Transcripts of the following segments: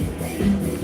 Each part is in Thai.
baby.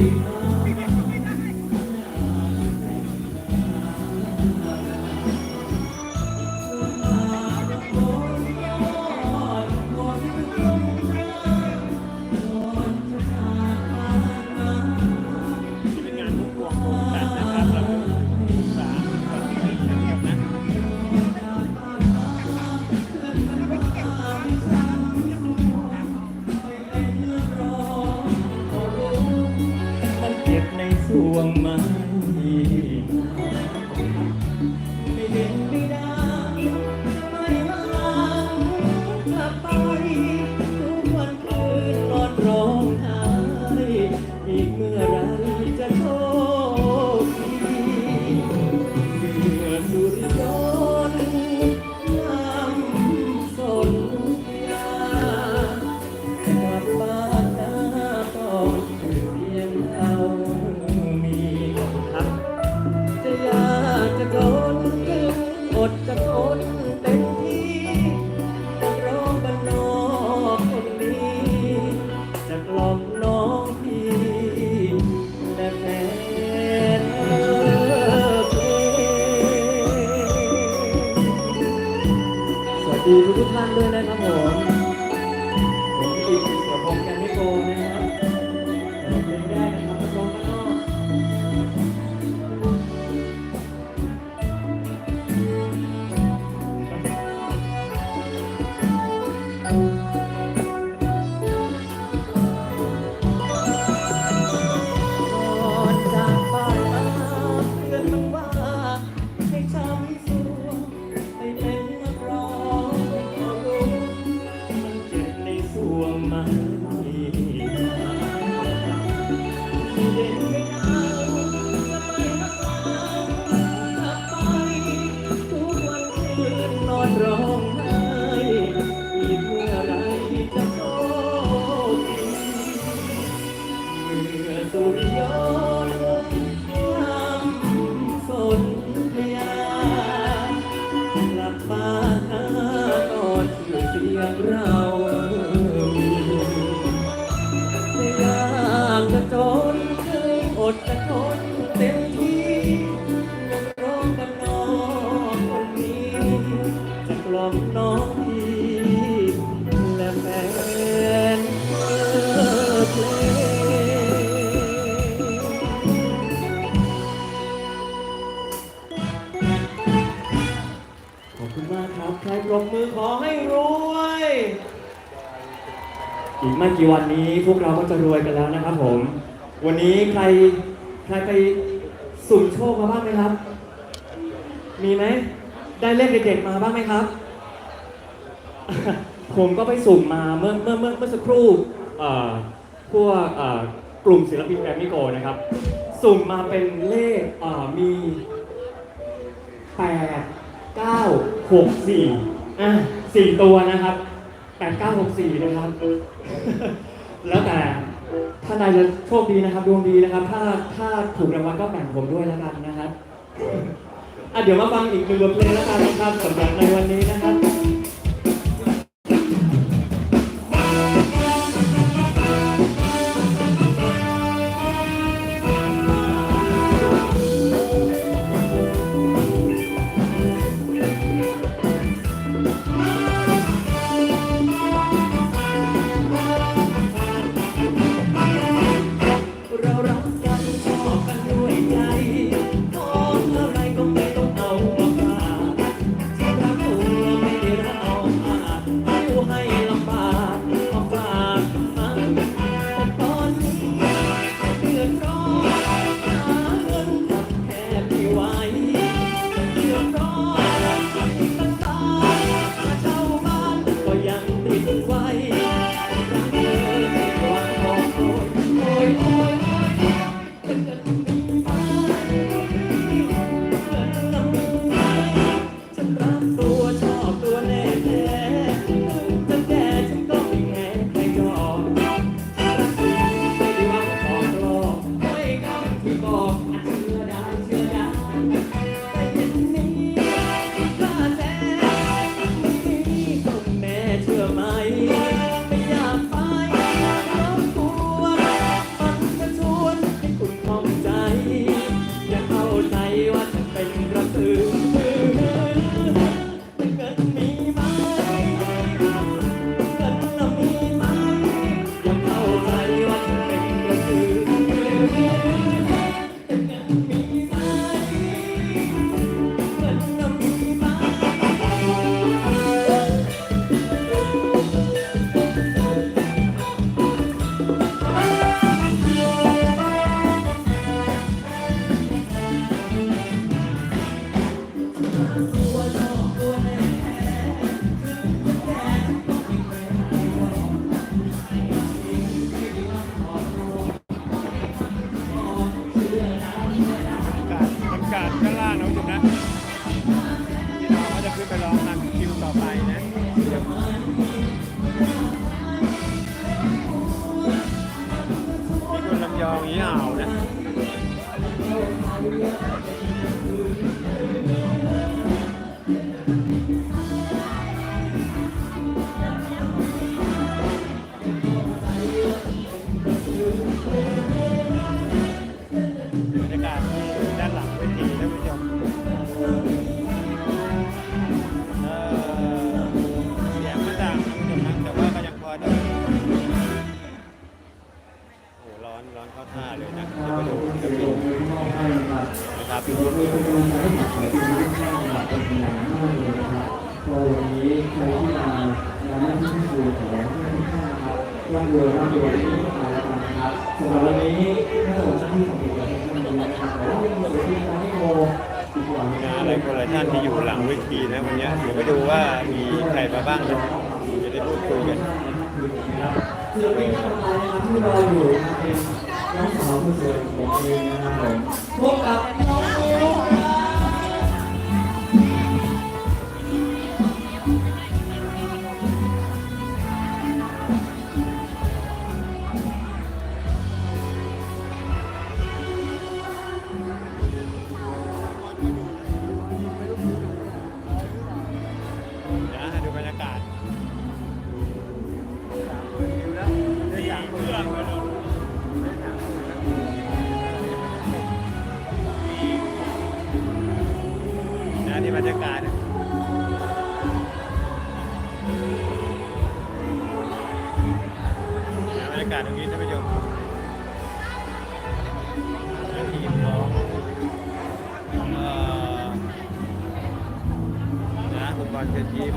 you. เลยครับผมผมอินเสียงผกันไม่โกนะครับ นนอนร้อง คุณมากครับ ใครปรบมือขอให้รวย อีกไม่กี่วันนี้พวกเราก็จะรวยกันแล้วนะครับผม วันนี้ใครใครไปสุ่มโชคมาบ้างไหมครับ มีไหม ได้เลขเด็กๆมาบ้างไหมครับ ผมก็ไปสุ่มมาเมื่อเมื่อเมื่อเมื่อสักครู่พวกกลุ่มศิลปินแกรมมิโกนะครับ สุ่มมาเป็นเลขมีแปด ก้าหกสี่อะสี่ตัวนะครับแปดเก้าหกสี่นะครับ แล้วแต่ถ้านายจะโชคดีนะครับดวงดีนะครับ ถ้าถ้าถูกรางวัลก็แบ่งผมด้วยแล้วกันนะครับอะเดี๋ยวมาฟังอีกหนึ่งบทเพลงแล้วกันนะครับสำหรับในวันนี้นะครับ เอนะครับผมพบกับ อย่างนี้ท่านผู้ชมทีมขอเอ่อนะคุณบอลเชิญยิ้ม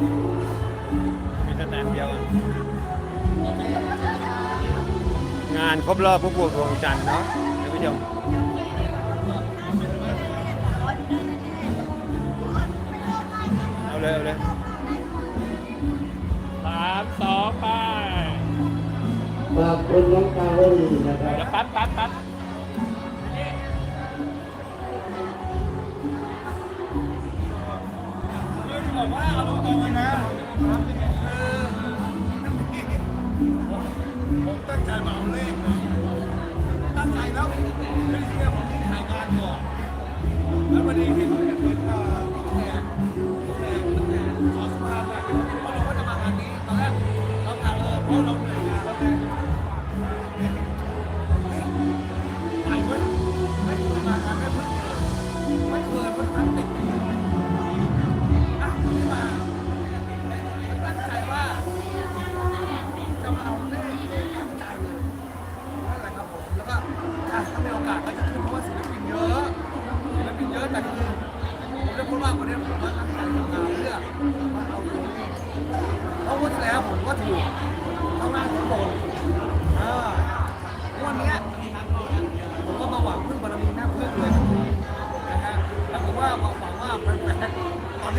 มีสแตนเดียวอะงานครบรอบผู้ปวดดวงจันทร์เนาะท่านผู้ชมเอาเลยเอาเลยสามสองไปขอบคุณน้องดาวบุรีนะครับ เดี๋ยวปั๊บปั๊บปั๊บ บอกว่าเอาตรงๆนะผมตั้งใจมาเอาเลขตั้งใจแล้วไม่เชื่อผม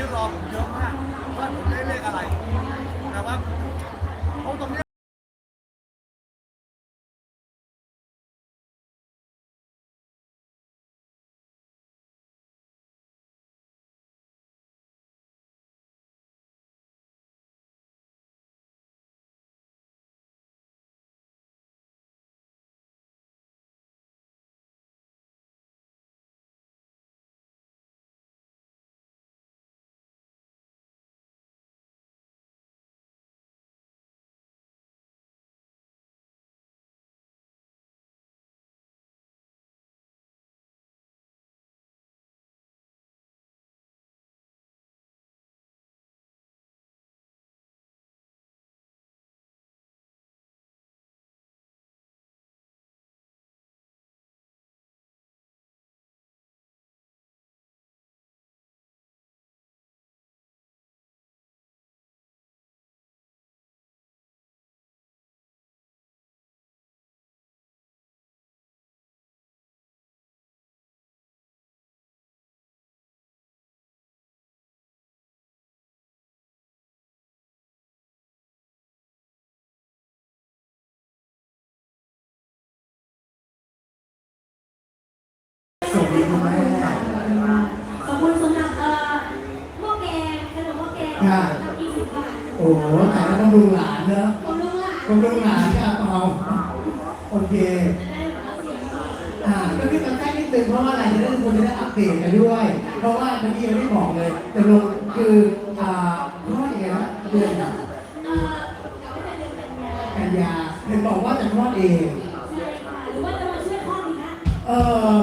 ที่รอผมเยอะมากว่าผมได้เลขอะไรแต่ว่า ขอบคุณสำหรับเอ่อหม้อแกงขนมหม้อแกงค่ะ ยี่สิบบาทโอ้โหแต่ก็ต้องดูหลานเนอะขอบคุณค่ะต้องดูหลานค่ะเอาโอเคได้รับเสียงดีอ่าก็ขึ้นมาใกล้นิดนึงเพราะว่าอะไรจะได้ทุกคนจะได้อัปเดตกันด้วย เพราะว่าเมื่อกี้ยังไม่บอกเลยแต่ลงคืออ่าคลอดยังไงนะเดือนอะเอ่อเดี๋ยวไม่เป็นเดือนกันยากันยาเห็นบอกว่าจะคลอดเอง ใช่ค่ะหรือว่าจะมาช่วยพ่อดีคะเออ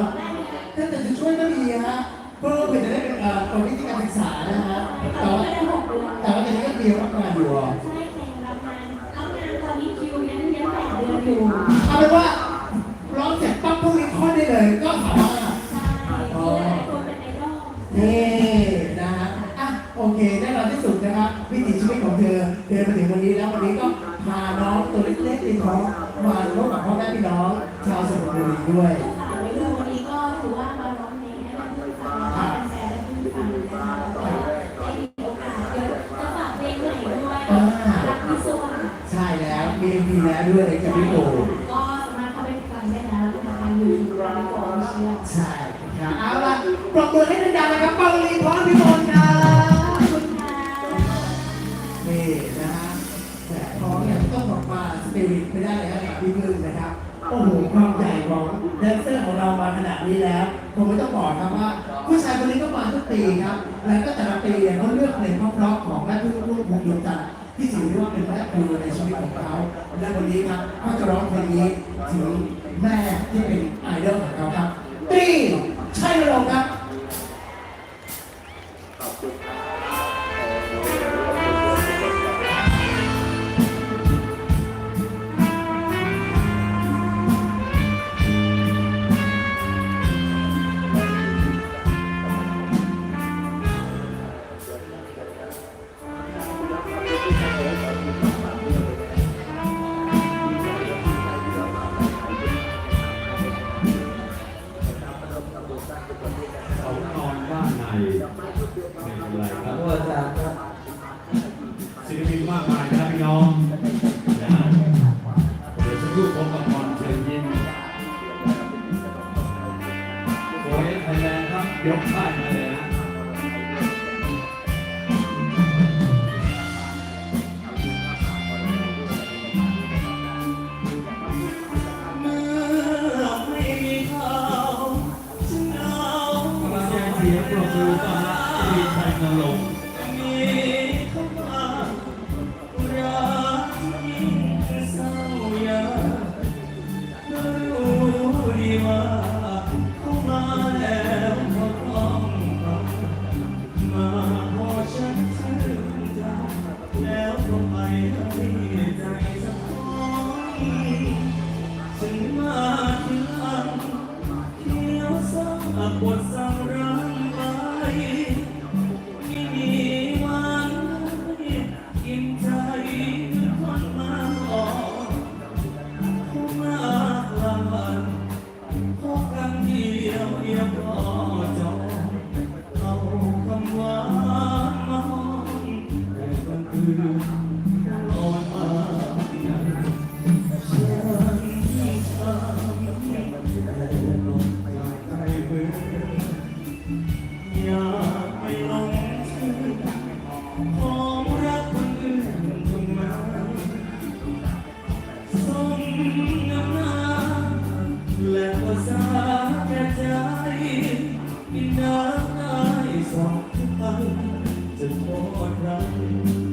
ถ้าแต่จะช่วยก็ดีฮะเพื่อเป็นได้เป็นเอ่อคนที่การศึกษานะฮะ มือให้ดังๆนะครับปังลีพร้อมพี่มนครับอบคุณค่ะนี่นะฮะแต่ท้องเนี่ยต้องบอกว่าสปิริตไม่ได้เลยครับบพี่พึ่งนะครับ โอ้โหความใหญ่ของแดนเซอร์ของเรามาขนาดนี้แล้วผมไม่ต้องบอกครับว่า ผู้ชายคนนี้ก็มาทุกปีครับ แล้วก็แต่ละปีเนี่ยเขาเลือกเพลงเพราะๆของแม่พึ่งลูกวงดวงจันทร์ที่ถือว่าเป็นแม่ครูในชีวิตของเขา และวันนี้ครับเขาจะร้องเพลงนี้ถึงแม่ที่เป็นไอดอลของเขาครับตีใช่หรือเปล่าครับ ชัยนรง โทษใครเ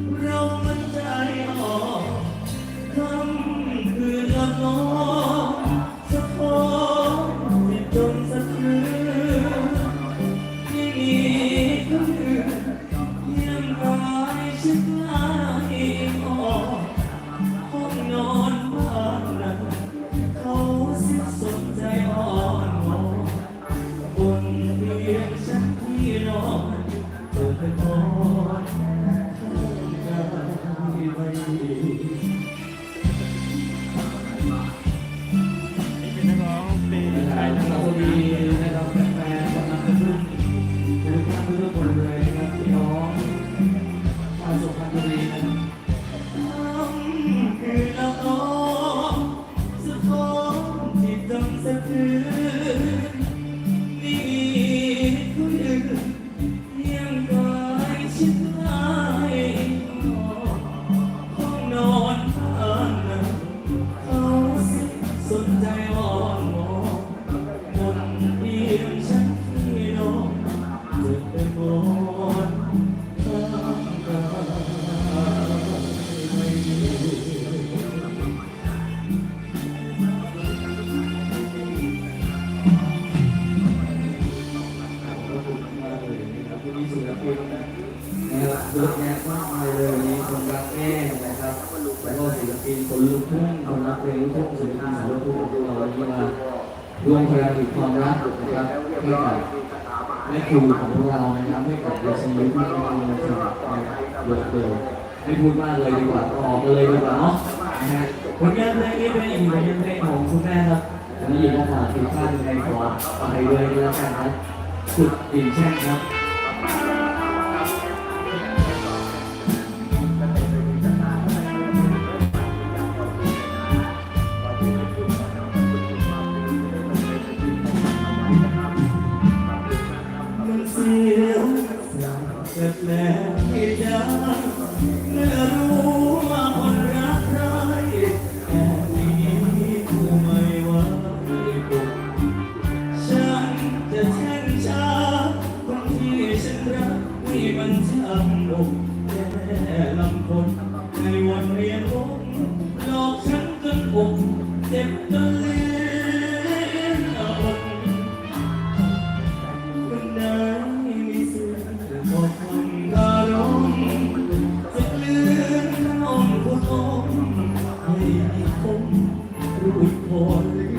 เยอะแยะมากมายเลยมีคนรักแม่นะครับแล้วก็ศิลปินคนลูกทุ่งคนรักเพลงลูกทุ่งศิลปินสายลูกทุ่งของเราวันนี้มาร่วมพลังความรักนะครับให้กับแม่ครูของพวกเรานะครับให้กับเด็กชีวิตที่กำลังจะถึงเยอะเลยไม่พูดมากเลยดีกว่าออกเลยดีกว่าเนาะนะฮะผลงานเพลงนี้เป็นอีกผลงานเพลงของคุณแม่ครับอันนี้ยินดีต้อนรับทุกท่านในขอไปเลยแล้วกันครับสุดอิ่มแช่งครับ รู้